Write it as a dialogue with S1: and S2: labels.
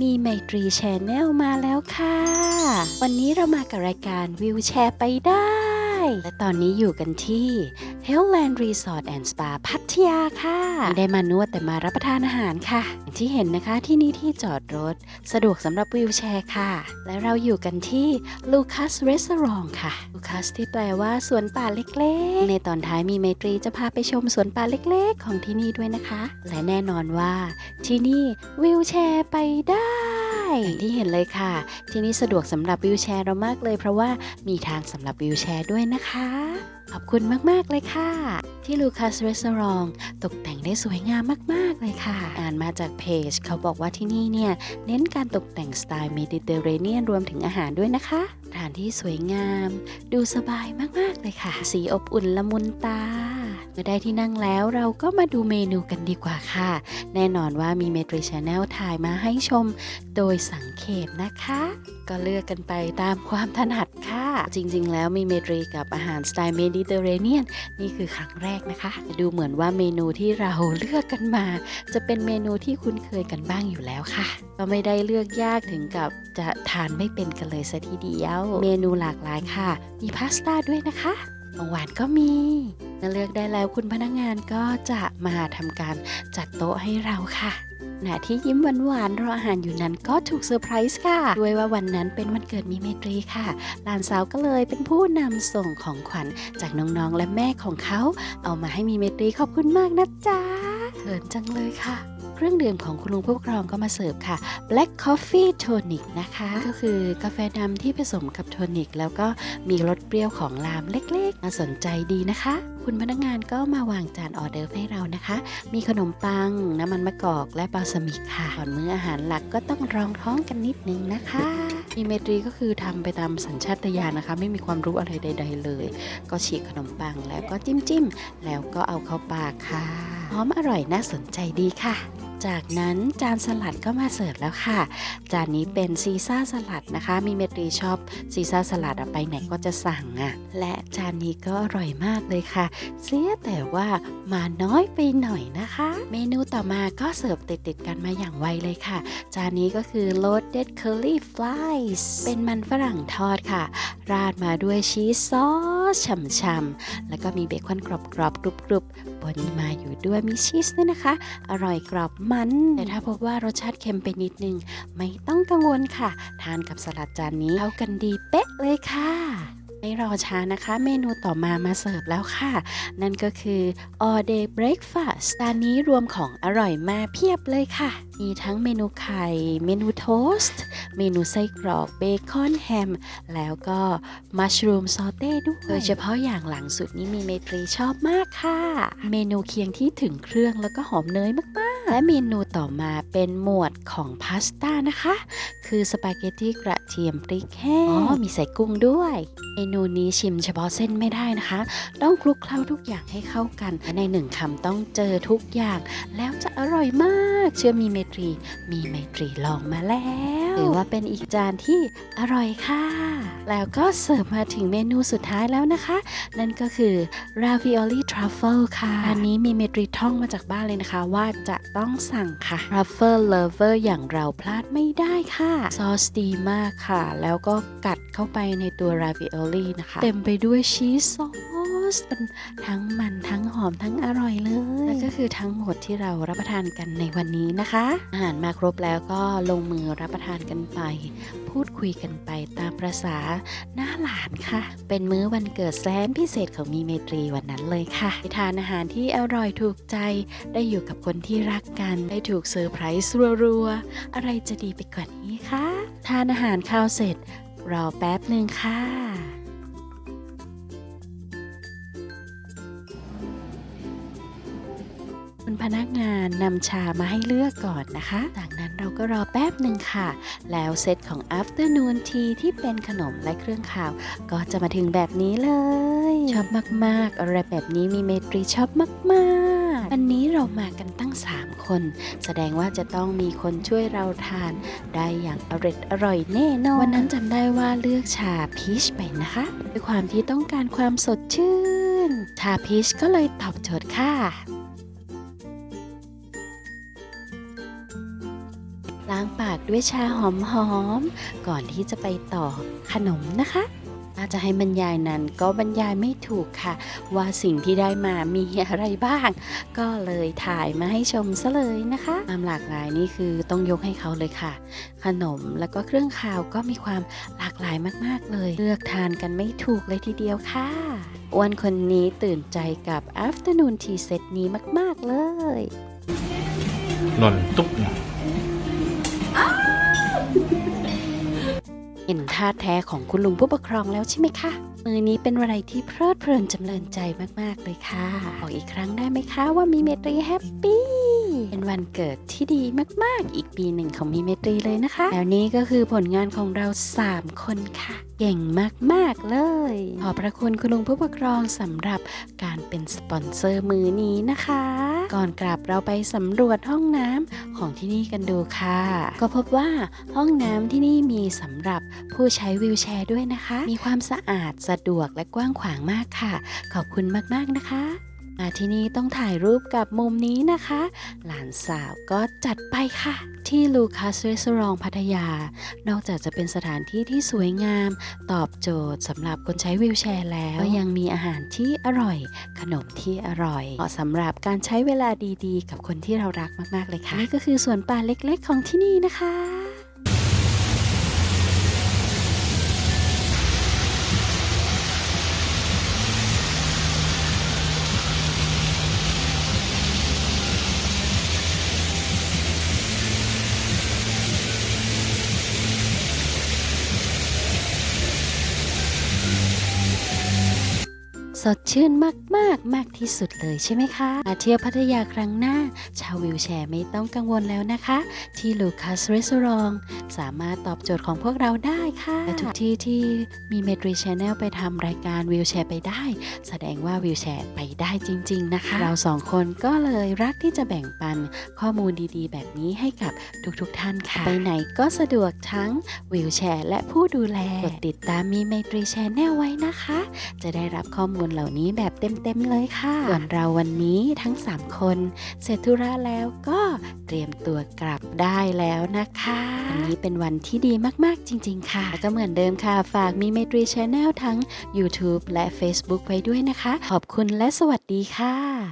S1: มีไมตรีแชนแนลมาแล้วค่ะ วันนี้เรามากับรายการวิวแชร์ไปได้ และตอนนี้อยู่กันที่ Hellland Resort and Spa พัทยาค่ะไม่ได้มานวดแต่มารับประทานอาหารค่ะ อย่างที่เห็นนะคะที่นี่ที่จอดรถ สะดวกสำหรับวิวแชร์ค่ะ และเราอยู่กันที่ Lucas Restaurant ค่ะ Lucas ที่แปลว่าสวนป่าเล็กๆ ในตอนท้ายมีไมตรีจะพาไปชมสวนป่าเล็กๆ ของที่นี่ด้วยนะคะ และแน่นอนว่าที่นี่วิวแชร์ไปได้ อย่างที่เห็นเลยค่ะ ที่นี่สะดวกสำหรับวิวแชร์เรามากเลย เพราะว่ามีทางสำหรับวิวแชร์ด้วยนะคะ ขอบคุณมาก ๆ เลยค่ะ ที่ลูคัสรีสอร์ทตกแต่งได้สวยงามมาก ๆ เลยค่ะ อ่านมาจากเพจ เขาบอกว่าที่นี่เนี่ย เน้นการตกแต่งสไตล์เมดิเตอร์เรเนียนรวมถึงอาหารด้วยนะคะสถานที่สวยงาม ดูสบายมาก ๆ เลยค่ะ สีอบอุ่นละมุนตา มื่อได้ที่นั่งแล้วเราก็มาดูเมนูกันดีกว่าค่ะ แน่นอนว่ามีเมทริชแนลถ่ายมาให้ชม โดยสังเขปนะคะ ก็เลือกกันไปตามความถนัดค่ะ จริงๆ แล้วมีเมตรีกับอาหารสไตล์เมดิเตอร์เรเนียน นี่คือครั้งแรกนะคะ ดูเหมือนว่าเมนูที่เราเลือกกันมา จะเป็นเมนูที่คุ้นเคยกันบ้างอยู่แล้วค่ะก็ไม่ได้เลือกยากถึงกับจะทานไม่เป็นกันเลยซะทีเดียว เมนูหลากหลายค่ะ มีพาสต้าด้วยนะคะ ของหวานก็มีเมื่อเลือกได้แล้วคุณพนักงานก็จะมาทำการจัดโต๊ะให้เราค่ะขณะที่ยิ้มหวานๆรออาหารอยู่นั้นก็ถูกเซอร์ไพรส์ค่ะ ด้วยว่าวันนั้นเป็นวันเกิดมีเมตรีค่ะ หลานสาวก็เลยเป็นผู้นำส่งของขวัญจากน้องๆและแม่ของเขา เอามาให้มีเมตรีขอบคุณมากนะจ๊ะ ขินจังเลยค่ะ เครื่องดื่มของคุณลุงผู้ปกครองก็มาเสิร์ฟค่ะ Black Coffee Tonic นะคะ ก็คือกาแฟดำที่ผสมกับโทนิก แล้วก็มีรสเปรี้ยวของลามเล็กๆ น่าสนใจดีนะคะ คุณพนักงานก็มาวางจานออเดอร์ให้เรานะคะ มีขนมปัง น้ำมันมะกอกและบาสมิกค่ะก่อนมื้ออาหารหลักก็ต้องรองท้องกันนิดนึงนะคะ มีเมตรีก็คือทำไปตามสัญชาตญาณนะคะ ไม่มีความรู้อะไรใด ๆ เลย ก็ฉีกขนมปังแล้วก็จิ้มจิ้มๆแล้วก็เอาเข้าปากค่ะหอมอร่อยน่าสนใจดีค่ะ จากนั้นจานสลัดก็มาเสิร์ฟแล้วค่ะ จานนี้เป็นซีซ่าสลัดนะคะ มีเมตรีชอบซีซ่าสลัดไปไหนก็จะสั่งอะ และจานนี้ก็อร่อยมากเลยค่ะ เสียแต่ว่ามาน้อยไปหน่อยนะคะ เมนูต่อมาก็เสิร์ฟติดๆกันมาอย่างไวเลยค่ะ จานนี้ก็คือ loaded curly fries เป็นมันฝรั่งทอดค่ะ ราดมาด้วยชีสซอส ฉ่ำๆ แล้วก็มีเบคอนกรอบๆกรุบๆ บนมาอยู่ด้วยมีชีสด้วยนะคะ อร่อยกรอบมัน แต่ถ้าพบว่ารสชาติเค็มไปนิดนึง ไม่ต้องกังวลค่ะ ทานกับสลัดจานนี้เข้ากันดีเป๊ะเลยค่ะ ไม่รอช้านะคะ เมนูต่อมามาเสิร์ฟแล้วค่ะ นั่นก็คือ all day breakfast จานนี้รวมของอร่อยมาเพียบเลยค่ะ มีทั้งเมนูไข่ เมนูโทสต์ เมนูไส้กรอกเบคอนแฮม แล้วก็มัชรูมซอเต้ด้วยโดยเฉพาะอย่างหลังสุดนี้มีเมตรีชอบมากค่ะ เมนูเคียงที่ถึงเครื่องแล้วก็หอมเนยมากๆ และเมนูต่อมาเป็นหมวดของพาสต้านะคะ คือสปาเกตตี้กระเทียมพริกแห้งอ๋อมีใส่กุ้งด้วย เมนูนี้ชิมเฉพาะเส้นไม่ได้นะคะ ต้องคลุกเคล้าทุกอย่างให้เข้ากันและในหนึ่งคำต้องเจอทุกอย่าง แล้วจะอร่อยมาก เชื่อมีเมตรี มีเมตรีลองมาแล้วถือว่าเป็นอีกจานที่อร่อยค่ะ แล้วก็เสิร์ฟมาถึงเมนูสุดท้ายแล้วนะคะ นั่นก็คือ ravioli truffle ค่ะ อันนี้มีเมตรีท่องมาจากบ้านเลยนะคะ ว่าจะต้องสั่งค่ะ truffle lover อย่างเราพลาดไม่ได้ค่ะ ซอสดีมากค่ะ แล้วก็กัดเข้าไปในตัว ravioli นะคะ เต็มไปด้วยชีสซอส เป็นทั้งมันทั้งหอมทั้งอร่อยเลยนั่นก็คือทั้งหมดที่เรารับประทานกันในวันนี้นะคะ อาหารมาครบแล้วก็ลงมือรับประทานกันไป พูดคุยกันไปตามประษาหน้าหลานค่ะ เป็นมื้อวันเกิดแสนพิเศษของมีเมตรีวันนั้นเลยค่ะทานอาหารที่อร่อยถูกใจ ได้อยู่กับคนที่รักกันได้ถูกเซอร์ไพรส์รัวๆอะไรจะดีไปกว่านี้คะทานอาหารข้าวเสร็จรอแป๊บหนึ่งค่ะ พนักงานนำชามาให้เลือกก่อนนะคะ จากนั้นเราก็รอแป๊บหนึ่งค่ะ แล้วเซตของ afternoon tea ที่เป็นขนมและเครื่องข่าว ก็จะมาถึงแบบนี้เลย ชอบมากๆ อะไรแบบนี้มีเมตรีชอบมากๆ วันนี้เรามากันตั้ง 3 คน แสดงว่าจะต้องมีคนช่วยเราทาน ได้อย่างอร่อยอร่อยแน่นอน วันนั้นจำได้ว่าเลือกชาพีชไปนะคะด้วยความที่ต้องการความสดชื่น ชาพีชก็เลยตอบโจทย์ค่ะ ล้างปากด้วยชาหอมๆก่อนที่จะไปต่อขนมนะคะถ้าจะให้บรรยายนั้นก็บรรยายไม่ถูกค่ะ ว่าสิ่งที่ได้มามีอะไรบ้าง ก็เลยถ่ายมาให้ชมซะเลยนะคะความหลากหลายนี่คือต้องยกให้เขาเลยค่ะ ขนมแล้วก็เครื่องคาวก็มีความหลากหลายมากๆเลย เลือกทานกันไม่ถูกเลยทีเดียวค่ะอ้วนคนนี้ตื่นใจกับ afternoon tea set นี้มาก ๆเลย
S2: หล่นตุ๊บ
S1: เห็นท่าแท้ของคุณลุงผู้ปกครองแล้วใช่ไหมคะมือนี้เป็นอะไรที่เพลิดเพลินจำเริญใจมาก ๆ เลยค่ะบอกอีกครั้งได้ไหมคะว่ามีเมตรีแฮปปี้เป็นวันเกิดที่ดีมาก ๆ อีกปีหนึ่งของมีเมตรีเลยนะคะ แล้วนี้ก็คือผลงานของเรา 3 คนค่ะ เก่งมาก ๆ เลย ขอพระคุณคุณลุงผู้ปกครองสำหรับการเป็นสปอนเซอร์มือนี้นะคะ ก่อนกลับเราไปสำรวจห้องน้ำของที่นี่กันดูค่ะ ก็พบว่าห้องน้ำที่นี่มีสำหรับผู้ใช้วีลแชร์ด้วยนะคะ มีความสะอาดสะดวกและกว้างขวางมากค่ะ ขอบคุณมากๆนะคะ มาที่นี่ต้องถ่ายรูปกับมุมนี้นะคะ หลานสาวก็จัดไปค่ะ ที่ลูคัสเรสรองพัทยา นอกจากจะเป็นสถานที่ที่สวยงาม ตอบโจทย์สำหรับคนใช้วีลแชร์แล้ว ก็ยังมีอาหารที่อร่อย ขนมที่อร่อยเหมาะสำหรับการใช้เวลาดีๆ กับคนที่เรารักมากๆเลยค่ะนี่ก็คือสวนป่าเล็กๆของที่นี่นะคะ ดชื่นมากๆมากที่สุดเลยใช่ไหมคะมาเที่ยวพัทยาครั้งหน้า ชาววิวแชร์ไม่ต้องกังวลแล้วนะคะ ที่ลูคัสรีสอร์ทสามารถตอบโจทย์ของพวกเราได้ค่ะและทุกที่ที่มีเมดรีชแนลไปทำรายการวิวแชร์ไปได้ แสดงว่าวิวแชร์ไปได้จริง ๆ นะคะ เราสองคนก็เลยรักที่จะแบ่งปันข้อมูลดีๆ แบบนี้ให้กับทุกๆท่านค่ะ ไปไหนก็สะดวกทั้งวิวแชร์และผู้ดูแลกดติดตามมีเมดรีชแนลไว้นะคะ จะได้รับข้อมูลเหล่านี้แบบเต็มๆเลยค่ะ ส่วนเราวันนี้ทั้ง 3 คน เสร็จธุระแล้วก็เตรียมตัวกลับได้แล้วนะคะวันนี้เป็นวันที่ดีมากๆจริง ๆ ค่ะแล้วก็เหมือนเดิมค่ะ ฝากมีเมตรีชแนลทั้ง YouTube และ Facebook ไว้ด้วยนะคะ ขอบคุณและสวัสดีค่ะ